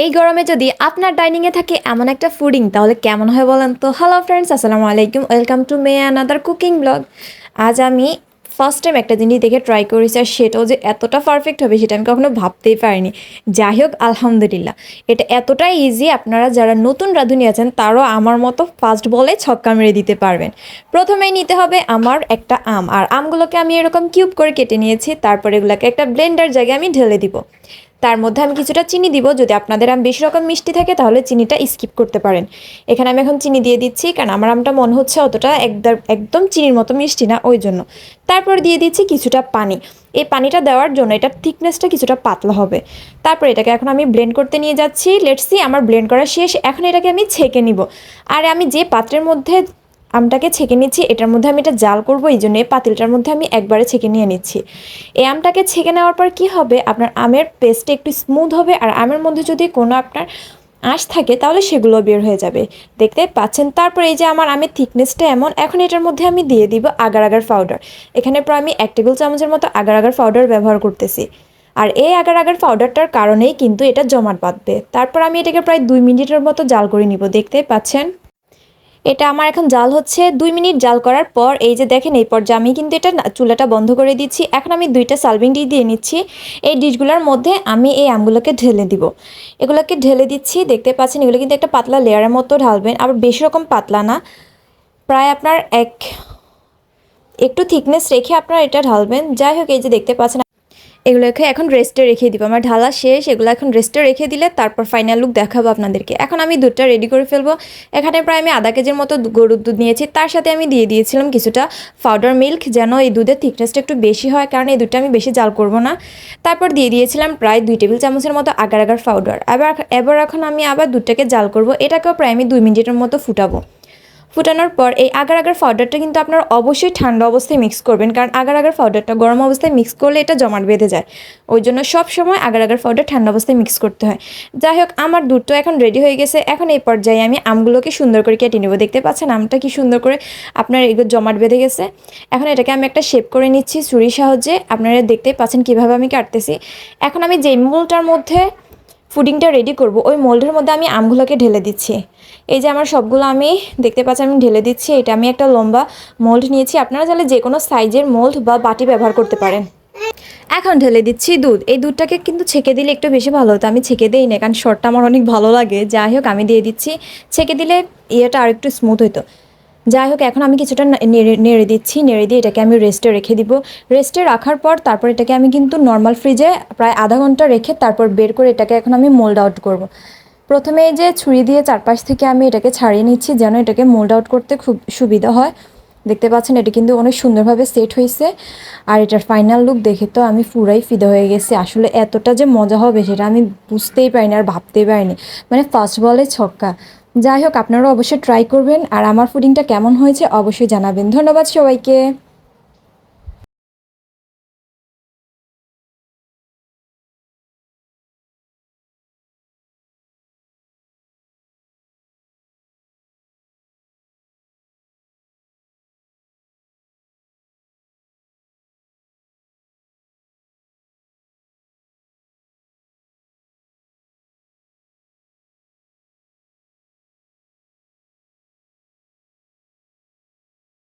এই গরমে যদি আপনার ডাইনিংয়ে থাকে এমন একটা ফুডিং তাহলে কেমন হয় বলেন তো? হ্যালো ফ্রেন্ডস আসসালামু আলাইকুম welcome to my another cooking blog আজ আমি ফার্স্ট টাইম একটা জিনিস দেখে ট্রাই করেছি আর সেটাও যে এতটা পারফেক্ট হবে সেটা আমি কখনো ভাবতেই পারিনি। যাই হোক, আলহামদুলিল্লাহ। এটা এতটাই ইজি আপনারা যারা নতুন রাঁধুনি আছেন, তারও আমার মতো ফার্স্ট বলে ছক্কা মেরে দিতে পারবেন। প্রথমেই নিতে হবে আমার একটা আম, আর আমগুলোকে আমি এরকম কিউব করে কেটে নিয়েছি, তারপর এগুলোকে একটা ব্লেন্ডার জায়গায় আমি ঢেলে দিব। তার মধ্যে আমি কিছুটা চিনি দিব। যদি আপনাদের আম বেশি রকম মিষ্টি থাকে, তাহলে চিনিটা স্কিপ করতে পারেন। এখানে আমি এখন চিনি দিয়ে দিচ্ছি, কারণ আমার আমটা মনে হচ্ছে অতটা একদম চিনির মতো মিষ্টি না, ওই জন্য। তারপর দিয়ে দিচ্ছি কিছুটা পানি। এই পানিটা দেওয়ার জন্য এটার থিকনেসটা কিছুটা পাতলা হবে। তারপর এটাকে এখন আমি ব্লেন্ড করতে নিয়ে যাচ্ছি। লেটসি আমার ব্লেন্ড করা শেষ। এখন এটাকে আমি ছেঁকে নিব। আর আমি যে পাত্রের মধ্যে আমটাকে ছেঁকে নিচ্ছি, এটার মধ্যে আমি এটা জাল করব, এই জন্য পাতিলটার মধ্যে আমি একবারে ছেঁকে নিয়ে নিচ্ছি। এই আমটাকে ছেঁকে নেওয়ার পর কি হবে? আপনার আমের পেস্টটা একটু স্মুথ হবে, আর আমের মধ্যে যদি কোনো আপনার আঁশ থাকে, তাহলে সেগুলো বের হয়ে যাবে। দেখতে পাচ্ছেন? তারপর এই যে আমার আমের থিকনেসটা এমন, এখন এটার মধ্যে আমি দিয়ে দিব আগার আগার পাউডার এখানে প্রায় আমি এক টেবিল চামচের মতো আগার আগার পাউডার ব্যবহার করতেছি। আর এই আগার আগার পাউডারটার কারণেই কিন্তু এটা জমাট বাঁধবে। তারপর আমি এটাকে প্রায় দুই মিনিটের মতো জাল করে নিব, দেখতে পাচ্ছেন? এটা আমার এখন জাল হচ্ছে। দুই মিনিট জাল করার পর, এই যে দেখেন, এই পর্যায়ে আমি কিন্তু এটা চুলাটা বন্ধ করে দিচ্ছি। এখন আমি দুইটা সার্ভিং ডিশ দিয়ে নিচ্ছি। এই ডিশগুলোর মধ্যে আমি এই আমগুলোকে ঢেলে দিব। এগুলোকে ঢেলে দিচ্ছি। দেখতে পাচ্ছেন, এগুলো কিন্তু একটা পাতলা লেয়ারের মতো ঢালবেন। আবার বেশি রকম পাতলা না। প্রায় আপনার এক, একটু থিকনেস রেখে আপনারা এটা ঢালবেন। যাই হোক, এই যে দেখতে পাচ্ছেন এগুলোকে এখন রেস্টে রেখে দিব। আমার ঢালা শেষ, এগুলো এখন রেস্টে রেখে দিলে তারপর ফাইনাল লুক দেখাবো আপনাদেরকে। এখন আমি দুধটা রেডি করে ফেলব। এখানে প্রায় আমি আধা কেজির মতো গরুর দুধ নিয়েছি। তার সাথে আমি দিয়ে দিয়েছিলাম কিছুটা পাউডার মিল্ক যেন এই দুধের থিকনেসটা একটু বেশি হয়, কারণ এই দুধটা আমি বেশি জাল করব না। তারপর দিয়ে দিয়েছিলাম প্রায় দুই টেবিল চামচের মতো আগার আগার পাউডার আবার, এবার এখন আমি আবার দুধটাকে জাল করব। এটাকেও প্রায় আমি দুই মিনিটের মতো ফুটাবো। ফুটানোর পর এই আগার আগার পাউডারটা কিন্তু আপনারা অবশ্যই ঠান্ডা অবস্থায় মিক্স করবেন। কারণ আগার আগার পাউডারটা গরম অবস্থায় মিক্স করলে এটা জমাট বেঁধে যায়। ওই জন্য সব সময় আগার আগার পাউডার ঠান্ডা অবস্থায় মিক্স করতে হয়। যাই হোক, আমার দুধটা এখন রেডি হয়ে গেছে। এখন এই পর্যায়ে আমি আমগুলোকে সুন্দর করে কেটে নেব। দেখতে পাচ্ছেন আমটা কি সুন্দর করে আপনার এগুলো জমাট বেঁধে গেছে। এখন এটাকে আমি একটা শেপ করে নিচ্ছি ছুরির সাহায্যে। আপনারা দেখতেই পাচ্ছেন কীভাবে আমি কাটতেছি। এখন আমি যে মোলটার মধ্যে ফুডিংটা রেডি করব। ওই মোল্ডের মধ্যে আমি আমগুলোকে ঢেলে দিচ্ছি। এই যে আমার সবগুলো আমি দেখতে পাচ্ছি, আমি ঢেলে দিচ্ছি। এটা আমি একটা লম্বা মোল্ড নিয়েছি। আপনারা চাইলে যে কোনো সাইজের মোল্ড বা বাটি ব্যবহার করতে পারেন। এখন ঢেলে দিচ্ছি দুধ। এই দুধটাকে কিন্তু ছেঁকে দিলে একটু বেশি ভালো হতো। আমি ছেঁকে দিই না কারণ শর্টটা আমার অনেক ভালো লাগে। যাই হোক, আমি দিয়ে দিচ্ছি। ছেঁকে দিলে ইয়েটা আর একটু স্মুথ হতো যাই হোক, এখন আমি কিছুটা নেড়ে দিচ্ছি, নেড়ে দিয়ে এটাকে আমি রেস্টে রেখে দিব। রেস্টে রাখার পর তারপর এটাকে আমি কিন্তু নর্মাল ফ্রিজে প্রায় আধা ঘণ্টা রেখে তারপর বের করে এটাকে এখন আমি মোল্ড আউট করব। প্রথমে এই যে ছুরি দিয়ে চারপাশ থেকে আমি এটাকে ছাড়িয়ে নিচ্ছি যেন এটাকে মোল্ড আউট করতে খুব সুবিধা হয়। দেখতে পাচ্ছেন, এটা কিন্তু অনেক সুন্দরভাবে সেট হয়েছে। আর এটার ফাইনাল লুক দেখে তো আমি পুরাই ফিদা হয়ে গেছি। আসলে এতটা যে মজা হবে সেটা আমি বুঝতেই পারিনি আর ভাবতেই পারিনি। মানে ফার্স্ট বলে ছক্কা। যাই হোক, আপনারাও অবশ্যই ট্রাই করবেন। আর আমার ফুডিংটা কেমন হয়েছে অবশ্যই জানাবেন। ধন্যবাদ সবাইকে।